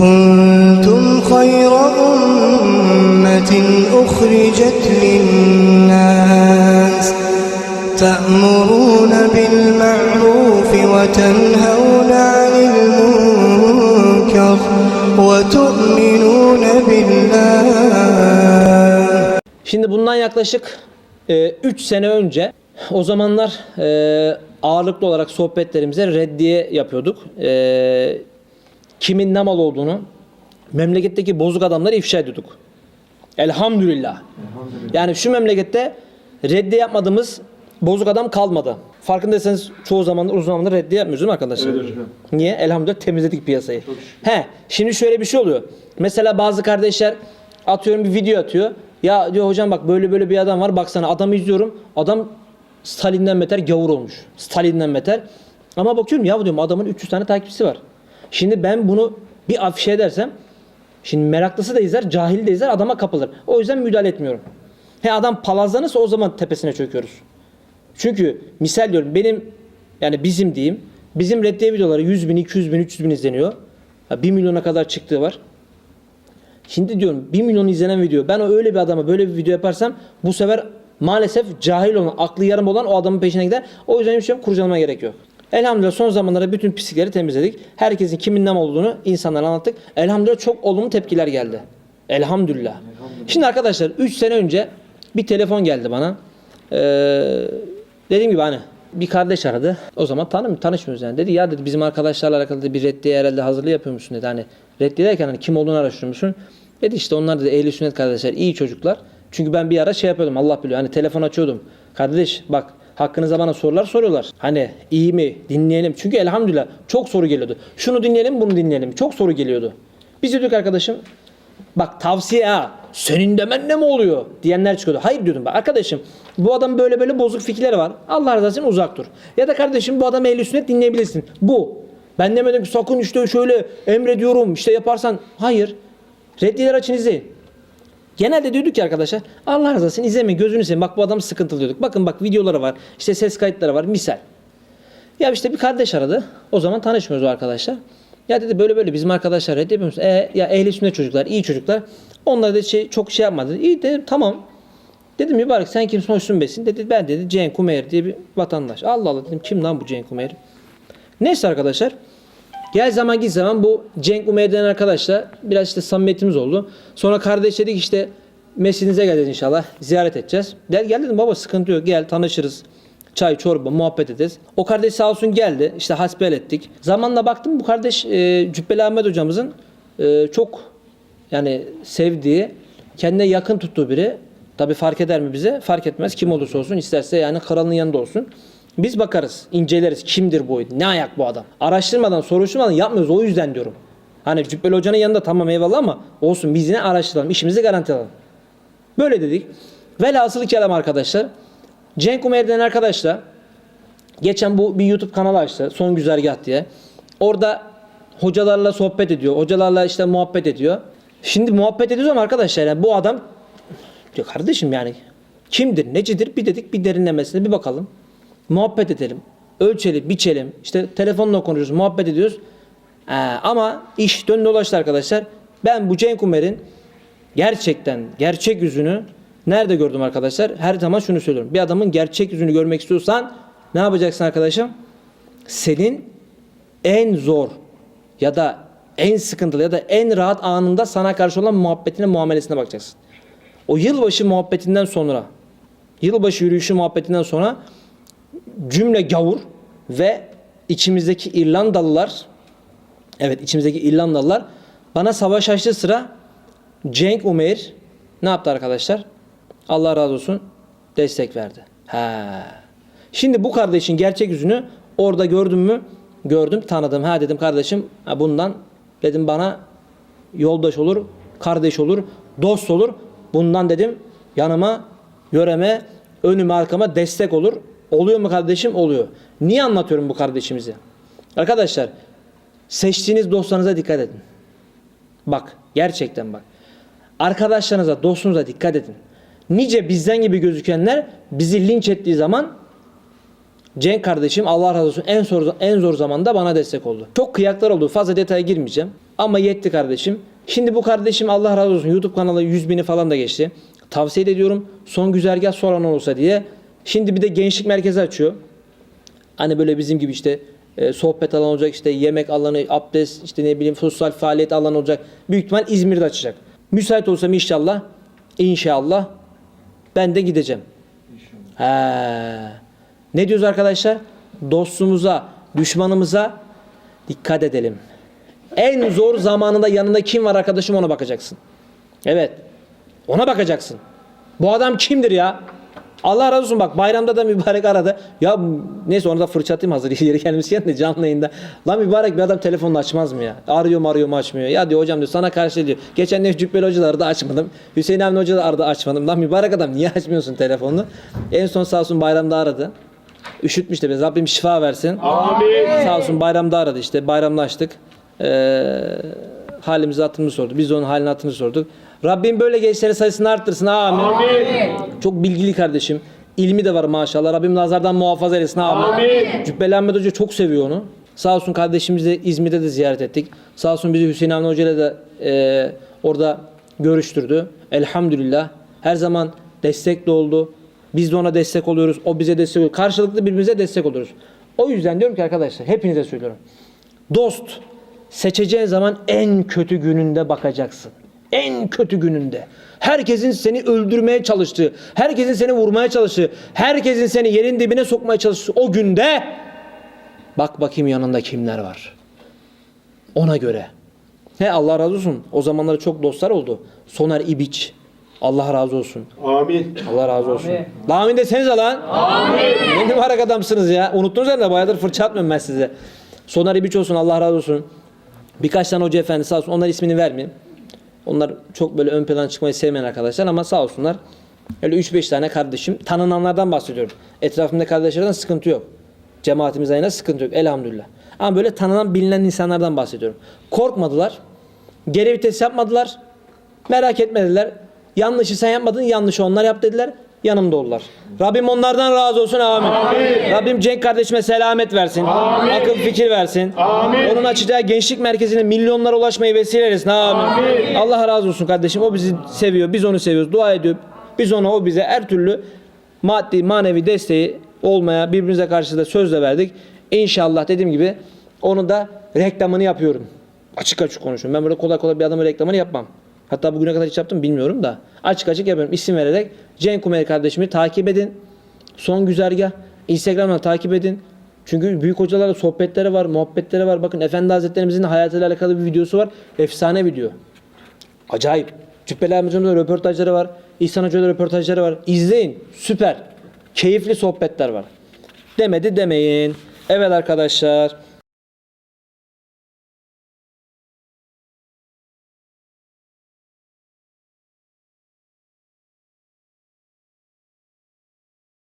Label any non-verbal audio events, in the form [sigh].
كنتم خير أمة أخرجت للناس تأمرون بالمعروف وتنهون عن المنكر وتؤمنون بالله Şimdi bundan yaklaşık 3 sene önce o zamanlar e, ağırlıklı olarak sohbetlerimize reddiye yapıyorduk. E, kimin ne mal olduğunu memleketteki bozuk adamları ifşa ediyorduk. Elhamdülillah. Yani şu memlekette reddiye yapmadığımız bozuk adam kalmadı. Farkındaysanız çoğu zaman uzun zamandır reddiye yapmıyoruz değil mi arkadaşlar? Niye? Elhamdülillah temizledik piyasayı. He, şimdi şöyle bir şey oluyor. Mesela bazı kardeşler atıyorum bir video atıyor. Ya diyor hocam bak böyle böyle bir adam var. Baksana adamı izliyorum. Adam Stalin'den beter gavur olmuş. Stalin'den beter. Ama bakıyorum ya diyorum adamın 300 tane takipçisi var. Şimdi ben bunu bir afişe edersem Şimdi meraklısı da izler, cahil de izler, adama kapılır. O yüzden müdahale etmiyorum. He adam palazlanırsa o zaman tepesine çöküyoruz. Çünkü misal diyorum benim yani bizim diyeyim bizim reddiye videoları 100 bin, 200 bin, 300 bin izleniyor. Ha, 1 milyona kadar çıktığı var. Şimdi diyorum 1 milyon izlenen video ben öyle bir adama böyle bir video yaparsam bu sefer maalesef cahil olan, aklı yarım olan o adamın peşine gider. O yüzden hiçbir şey kurcalamaya gerek yok. Elhamdülillah son zamanlarda bütün pislikleri temizledik. Herkesin kimin ne olduğunu insanlara anlattık. Elhamdülillah çok olumlu tepkiler geldi. Elhamdülillah. Şimdi arkadaşlar 3 sene önce bir telefon geldi bana. Ee, dediğim gibi hani bir kardeş aradı. O zaman tanım tanışmıyoruz yani. Dedi ya dedi bizim arkadaşlarla alakalı bir reddiye herhalde hazırlığı yapıyor musun dedi. Hani reddiye derken hani kim olduğunu araştırıyor musun? Dedi işte onlar dedi ehli sünnet kardeşler iyi çocuklar. Çünkü ben bir ara şey yapıyordum Allah biliyor. Hani telefon açıyordum. Kardeş bak hakkınıza bana sorular soruyorlar. Hani iyi mi dinleyelim. Çünkü elhamdülillah çok soru geliyordu. Şunu dinleyelim bunu dinleyelim. Çok soru geliyordu. Biz dedik arkadaşım Bak tavsiye ha. Senin demen ne mi oluyor? Diyenler çıkıyordu. Hayır diyordum bak arkadaşım bu adam böyle böyle bozuk fikirleri var. Allah razı olsun uzak dur. Ya da kardeşim bu adam ehli sünnet dinleyebilirsin. Bu. Ben demedim ki sakın işte şöyle emrediyorum işte yaparsan. Hayır. Reddiler açın izleyin. Genelde diyorduk ki arkadaşlar Allah razı olsun izlemeyin gözünü seveyim. Bak bu adam sıkıntılı diyorduk. Bakın bak videoları var. işte ses kayıtları var. Misal. Ya işte bir kardeş aradı. O zaman tanışmıyoruz o arkadaşlar. Ya dedi böyle böyle bizim arkadaşlar reddi yapıyormuş. E, ya ehli sünnet çocuklar, iyi çocuklar. Onlar da şey, çok şey yapmadı. İyi dedim tamam. Dedim mübarek sen kimsin hoşsun besin. Dedi ben dedi Cenk Kumeyer diye bir vatandaş. Allah Allah dedim kim lan bu Cenk Kumeyer? Neyse arkadaşlar. Gel zaman git zaman bu Cenk Umeyer denen arkadaşla biraz işte samimiyetimiz oldu. Sonra kardeş dedik işte mescidinize gel dedi inşallah. Ziyaret edeceğiz. Gel gel dedim baba sıkıntı yok gel tanışırız. Çay, çorba, muhabbet ederiz. O kardeş sağ olsun geldi. İşte hasbel ettik. Zamanla baktım bu kardeş e, Cübbeli Ahmet hocamızın e, çok yani sevdiği, kendine yakın tuttuğu biri. Tabi fark eder mi bize? Fark etmez. Kim olursa olsun isterse yani kralın yanında olsun. Biz bakarız, inceleriz. Kimdir bu? Ne ayak bu adam? Araştırmadan, soruşturmadan yapmıyoruz. O yüzden diyorum. Hani Cübbeli Hoca'nın yanında tamam eyvallah ama olsun biz yine araştıralım. işimizi garanti alalım. Böyle dedik. Velhasılı kelam arkadaşlar. Cenk Umer denen arkadaşla geçen bu bir YouTube kanalı açtı. Son Güzergah diye. Orada hocalarla sohbet ediyor. Hocalarla işte muhabbet ediyor. Şimdi muhabbet ediyoruz ama arkadaşlar yani bu adam diyor kardeşim yani kimdir, necidir bir dedik bir derinlemesine bir bakalım. Muhabbet edelim. Ölçelim, biçelim. İşte telefonla konuşuyoruz, muhabbet ediyoruz. Ee, ama iş dön dolaştı arkadaşlar. Ben bu Cenk Umer'in gerçekten gerçek yüzünü nerede gördüm arkadaşlar? Her zaman şunu söylüyorum. Bir adamın gerçek yüzünü görmek istiyorsan ne yapacaksın arkadaşım? Senin en zor ya da en sıkıntılı ya da en rahat anında sana karşı olan muhabbetine, muamelesine bakacaksın. O yılbaşı muhabbetinden sonra, yılbaşı yürüyüşü muhabbetinden sonra cümle gavur ve içimizdeki İrlandalılar, evet içimizdeki İrlandalılar bana savaş açtığı sıra Cenk Umeir ne yaptı arkadaşlar? Allah razı olsun destek verdi. Ha. Şimdi bu kardeşin gerçek yüzünü orada gördüm mü? Gördüm, tanıdım. Ha dedim kardeşim bundan dedim bana yoldaş olur, kardeş olur, dost olur. Bundan dedim yanıma, yöreme, önüme, arkama destek olur. Oluyor mu kardeşim? Oluyor. Niye anlatıyorum bu kardeşimizi? Arkadaşlar seçtiğiniz dostlarınıza dikkat edin. Bak gerçekten bak. Arkadaşlarınıza, dostunuza dikkat edin. Nice bizden gibi gözükenler bizi linç ettiği zaman Cenk kardeşim Allah razı olsun en zor en zor zamanda bana destek oldu. Çok kıyaklar oldu. Fazla detaya girmeyeceğim. Ama yetti kardeşim. Şimdi bu kardeşim Allah razı olsun YouTube kanalı 100 bini falan da geçti. Tavsiye ediyorum. Son güzergah soran olursa diye. Şimdi bir de gençlik merkezi açıyor. Hani böyle bizim gibi işte e, sohbet alanı olacak, işte yemek alanı, abdest, işte ne bileyim sosyal faaliyet alanı olacak. Büyük ihtimal İzmir'de açacak. Müsait olsam inşallah, inşallah ben de gideceğim. He. Ne diyoruz arkadaşlar? Dostumuza, düşmanımıza dikkat edelim. En zor zamanında yanında kim var arkadaşım ona bakacaksın. Evet. Ona bakacaksın. Bu adam kimdir ya? Allah razı olsun bak bayramda da mübarek aradı. Ya neyse onu da fırça atayım hazır [laughs] yeri gelmişken de canlı yayında. Lan mübarek bir adam telefonunu açmaz mı ya? Arıyor mu arıyor mu açmıyor. Ya diyor hocam diyor sana karşı diyor. Geçen de Cübbeli Hoca da açmadım. Hüseyin Avni Hoca da aradı açmadım. Lan mübarek adam niye açmıyorsun telefonunu? En son sağ olsun bayramda aradı. Üşütmüş de biz. Rabbim şifa versin. Amin. Sağ olsun bayramda aradı işte. Bayramlaştık. Ee, halimizi hatırımızı sordu. Biz de onun halini hatırını sorduk. Rabbim böyle gençlerin sayısını arttırsın. Amin. Amin. Çok bilgili kardeşim. İlmi de var maşallah. Rabbim nazardan muhafaza eylesin. Amin. Amin. Cübbeli Ahmet Hoca çok seviyor onu. Sağ olsun kardeşimizi de İzmir'de de ziyaret ettik. Sağ olsun bizi Hüseyin Avni Hoca ile de e, orada görüştürdü. Elhamdülillah. Her zaman destek de oldu. Biz de ona destek oluyoruz. O bize destek oluyor. Karşılıklı birbirimize destek oluyoruz. O yüzden diyorum ki arkadaşlar hepinize söylüyorum. Dost seçeceğin zaman en kötü gününde bakacaksın. En kötü gününde. Herkesin seni öldürmeye çalıştığı, herkesin seni vurmaya çalıştığı, herkesin seni yerin dibine sokmaya çalıştığı o günde bak bakayım yanında kimler var. Ona göre. He Allah razı olsun. O zamanlar çok dostlar oldu. Soner İbiç. Allah razı olsun. Amin. Allah razı olsun. Amin, Amin desenize lan. Amin. Ne mübarek adamsınız ya. Unuttunuz herhalde. Bayağıdır fırça atmıyorum ben size. Soner İbiç olsun. Allah razı olsun. Birkaç tane hoca efendi sağ olsun. Onlar ismini vermeyeyim. Onlar çok böyle ön plana çıkmayı sevmeyen arkadaşlar ama sağ olsunlar. Öyle 3-5 tane kardeşim. Tanınanlardan bahsediyorum. Etrafımda kardeşlerden sıkıntı yok. Cemaatimiz ayına sıkıntı yok. Elhamdülillah. Ama böyle tanınan bilinen insanlardan bahsediyorum. Korkmadılar. Geri vites yapmadılar. Merak etmediler. Yanlışı sen yapmadın, yanlışı onlar yap dediler. Yanımda oldular. Rabbim onlardan razı olsun. Amin. Rabbim Cenk kardeşime selamet versin. Akıl fikir versin. Amin. Onun açacağı gençlik merkezine milyonlara ulaşmayı vesile eylesin. Amin. Allah razı olsun kardeşim. O bizi seviyor. Biz onu seviyoruz. Dua ediyor. Biz ona o bize her türlü maddi manevi desteği olmaya birbirimize karşı da sözle verdik. İnşallah dediğim gibi onu da reklamını yapıyorum. Açık açık konuşuyorum. Ben böyle kolay kolay bir adamın reklamını yapmam. Hatta bugüne kadar hiç yaptım bilmiyorum da. Açık açık yapıyorum. İsim vererek Cenk Kumeri kardeşimi takip edin. Son güzergah. Instagram'dan takip edin. Çünkü büyük hocalarla sohbetleri var, muhabbetleri var. Bakın Efendi Hazretlerimizin hayatıyla alakalı bir videosu var. Efsane video. Acayip. Cübbeli da röportajları var. İhsan Hoca'da röportajları var. İzleyin. Süper. Keyifli sohbetler var. Demedi demeyin. Evet arkadaşlar.